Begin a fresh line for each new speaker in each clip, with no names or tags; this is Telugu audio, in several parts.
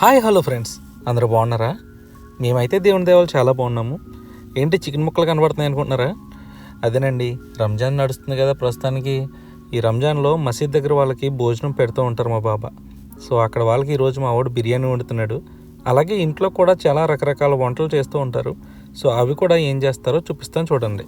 Hi hello friends. అందరూ బాగున్నారా? మేమైతే దేవుని దేవాలు చాలా బాగున్నాము. ఏంటి చికెన్ ముక్కలు కనబడుతున్నాయి అనుకుంటున్నారా? అదేనండి రంజాన్ నడుస్తుంది కదా ప్రస్తుతానికి. ఈ రంజాన్లో మసీద్ దగ్గర వాళ్ళకి భోజనం పెడుతూ ఉంటారు మా బాబా. సో అక్కడ వాళ్ళకి ఈరోజు మా వాడు బిర్యానీ వండుతున్నాడు. అలాగే ఇంట్లో కూడా చాలా రకరకాల వంటలు చేస్తూ ఉంటారు. సో అవి కూడా ఏం చేస్తారో చూపిస్తాను చూడండి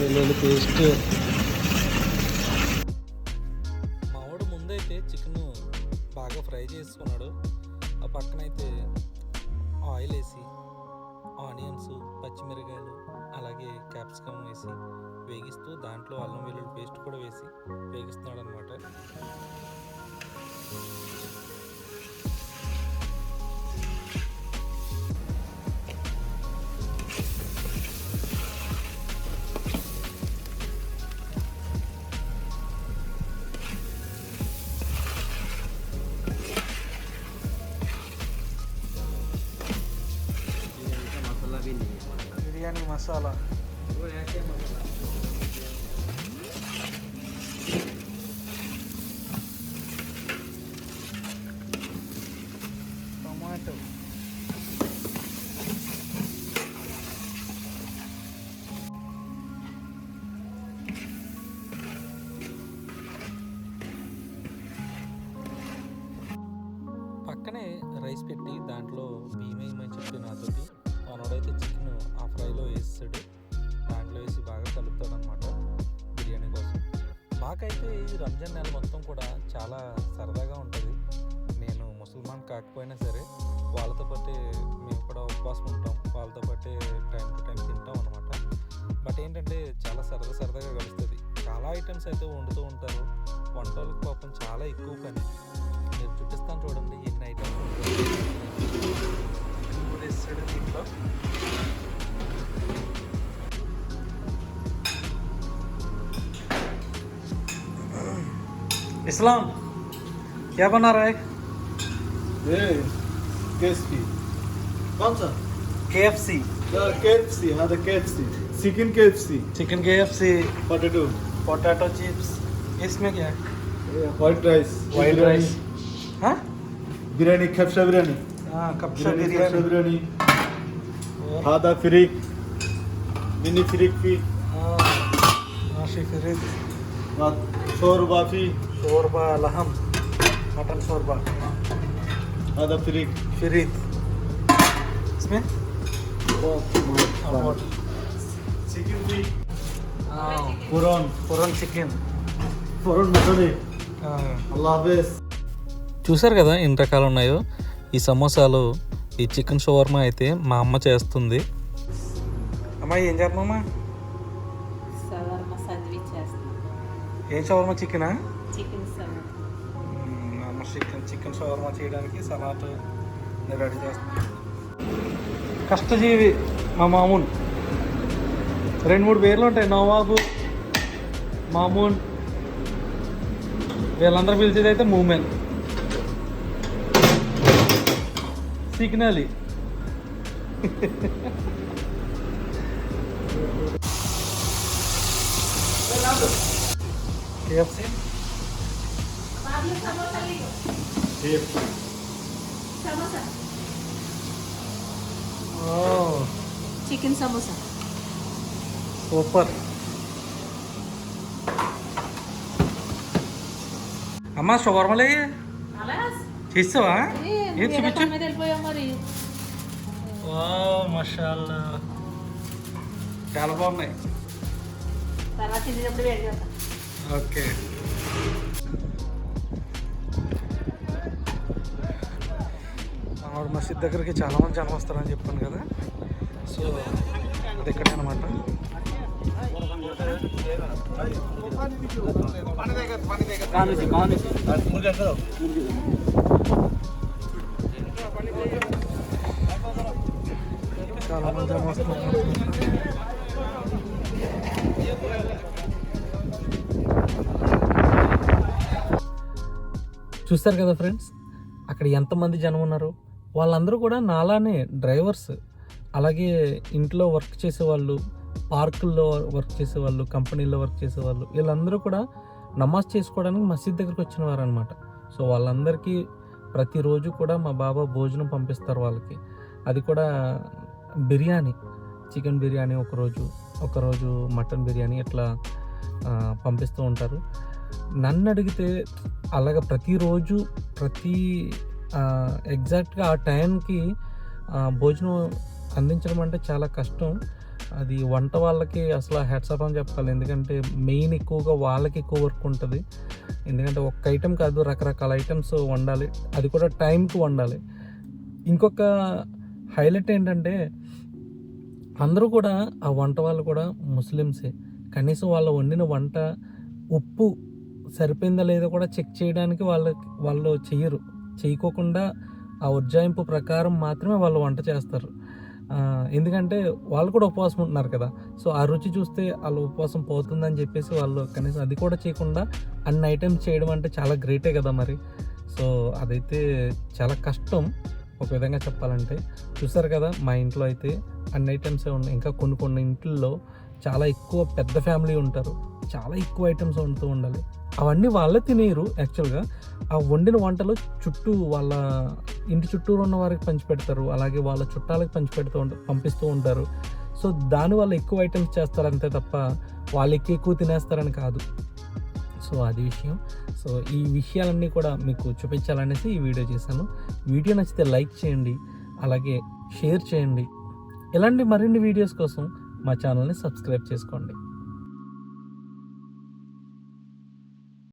వెల్లుల్లి పేస్ట్ మావాడు ముందైతే చికెన్ బాగా ఫ్రై చేసుకున్నాడు. ఆ పక్కనైతే ఆయిల్ వేసి ఆనియన్స్ పచ్చిమిరకాయలు అలాగే క్యాప్సికమ్ వేసి వేగిస్తూ దాంట్లో అల్లం వెల్లుల్లి పేస్ట్ కూడా sağla. Buraya erken. నాకైతే ఈ రంజాన్ నెల మొత్తం కూడా చాలా సరదాగా ఉంటుంది. నేను ముసల్మాన్ కాకపోయినా సరే వాళ్ళతో పాటే మేము కూడా ఉపవాసం ఉంటాం. వాళ్ళతో పాటే టైం టు టైం తింటాం అనమాట బట్ ఏంటంటే చాలా సరదా సరదాగా గడుస్తుంది. చాలా ఐటమ్స్ అయితే వండుతూ ఉంటారు. వంటలకు పాపం చాలా ఎక్కువ పని మీరు చూపిస్తాను చూడండి ఎన్ని ఐటమ్స్ इस्लाम। क्या बना रहा है?
ये केएफसी कौन सा?
के एफ़ सी
केएफसी हाँ the KFC chicken KFC
chicken K F C
potato
potato chips इसमें क्या है?
व्हाइट राइस
वाइट राइस हाँ?
बिरयानी खेपसा बिरयानी
हाँ कप्सा
बिरयानी खेपसा
बिरयानी
बिरयानी हादा फ्रिक मिनी फ्रिक फ़ी
हाँ माशी फिरित
شوربة في
شوربة لحم మటన్
شوربة అద
فريد
فريد
اسمه؟ చికెన్
పురాన్ పురాన్
చికెన్
పురాన్ మటన్
చూసారు కదా ఎన్ని రకాలు ఉన్నాయో? ఈ సమోసాలు ఈ చికెన్ షోర్మా అయితే మా అమ్మ చేస్తుంది. అమ్మాయి ఏం
చేస్తామమ్మా
ఏం షవర్మా చికెనా?
చికెన్
అమ్మ చికెన్ చికెన్ షవర్మా చేయడానికి సలాడ్ రెడీ చేస్తుంది కష్టజీవి మా మామూన్. రెండు మూడు పేర్లు ఉంటాయి నవాబు మామూన్. వీళ్ళందరూ పిలిచేది అయితే మూమెన్. సిగ్నల్. కేఎఫ్సి ఓ
చికెన్ సమోసా
సూపర్ అమ్మా షవర్మలే? చేసావా
ఏ,
చూపించు? మషాల్లా. చాలా బాగున్నాయి.
తర్వాత
ఓకే ఆవిడ మసీద్ దగ్గరికి చాలా మంది జనం వస్తారని చెప్పాను కదా. సో అది ఇక్కడే అనమాట చాలా మంది జనం వస్తున్నారు. చూస్తారు కదా ఫ్రెండ్స్? అక్కడ ఎంతమంది జనం ఉన్నారు? వాళ్ళందరూ కూడా నాలానే డ్రైవర్స్. అలాగే ఇంట్లో వర్క్ చేసేవాళ్ళు పార్కుల్లో వర్క్ చేసేవాళ్ళు కంపెనీల్లో వర్క్ చేసేవాళ్ళు వీళ్ళందరూ కూడా నమాజ్ చేసుకోవడానికి మసీద్ దగ్గరికి వచ్చిన వారు అనమాట సో వాళ్ళందరికీ ప్రతిరోజు కూడా మా బాబా భోజనం పంపిస్తారు వాళ్ళకి. అది కూడా బిర్యానీ చికెన్ బిర్యానీ ఒకరోజు ఒకరోజు మటన్ బిర్యానీ ఇట్లా పంపిస్తూ ఉంటారు. నన్ను అడిగితే అలాగ ప్రతిరోజు ప్రతి ఎగ్జాక్ట్గా ఆ టైంకి భోజనం అందించడం అంటే చాలా కష్టం. అది వంట వాళ్ళకి అసలు హెడ్సప్ అని చెప్పాలి. ఎందుకంటే మెయిన్ ఎక్కువగా వాళ్ళకి ఎక్కువ వర్క్ ఉంటుంది. ఎందుకంటే ఒక్క ఐటెం కాదు రకరకాల ఐటమ్స్ వండాలి. అది కూడా టైంకి వండాలి. ఇంకొక హైలైట్ ఏంటంటే అందరూ కూడా ఆ వంట వాళ్ళు కూడా ముస్లిమ్సే. కనీసం వాళ్ళు వండిన వంట ఉప్పు సరిపోయిందా లేదో కూడా చెక్ చేయడానికి వాళ్ళ వాళ్ళు చెయ్యరు. చేయకోకుండా ఆ ఉజ్జాయింపు ప్రకారం మాత్రమే వాళ్ళు వంట చేస్తారు. ఎందుకంటే వాళ్ళు కూడా ఉపవాసం ఉంటున్నారు కదా. సో ఆ రుచి చూస్తే వాళ్ళు ఉపవాసం పోతుందని చెప్పేసి వాళ్ళు కనీసం అది కూడా చేయకుండా అన్ని ఐటమ్స్ చేయడం అంటే చాలా గ్రేటే కదా మరి. సో అదైతే చాలా కష్టం. ఒక విధంగా చెప్పాలంటే చూసారు కదా మా ఇంట్లో అయితే అన్ని ఐటమ్సే ఉన్నాయి. ఇంకా కొన్ని కొన్ని ఇంట్లో చాలా ఎక్కువ పెద్ద ఫ్యామిలీ ఉంటారు. చాలా ఎక్కువ ఐటమ్స్ వండుతూ ఉండాలి. అవన్నీ వాళ్ళే తినేయరు యాక్చువల్గా ఆ వండిన వంటలు చుట్టూ వాళ్ళ ఇంటి చుట్టూరు ఉన్న వారికి పంచిపెడతారు అలాగే వాళ్ళ చుట్టాలకు పంచిపెడుతూ ఉంటారు పంపిస్తూ ఉంటారు. సో దానివల్ల ఎక్కువ ఐటమ్స్ చేస్తారు అంతే తప్ప వాళ్ళకి ఎక్కువ తినేస్తారని కాదు. సో అది విషయం. సో ఈ విషయాలన్నీ కూడా మీకు చూపించాలనేసి ఈ వీడియో చేశాను. వీడియో నచ్చితే లైక్ చేయండి అలాగే షేర్ చేయండి. ఇలాంటి మరిన్ని వీడియోస్ కోసం మా ఛానల్ని సబ్స్క్రైబ్ చేసుకోండి.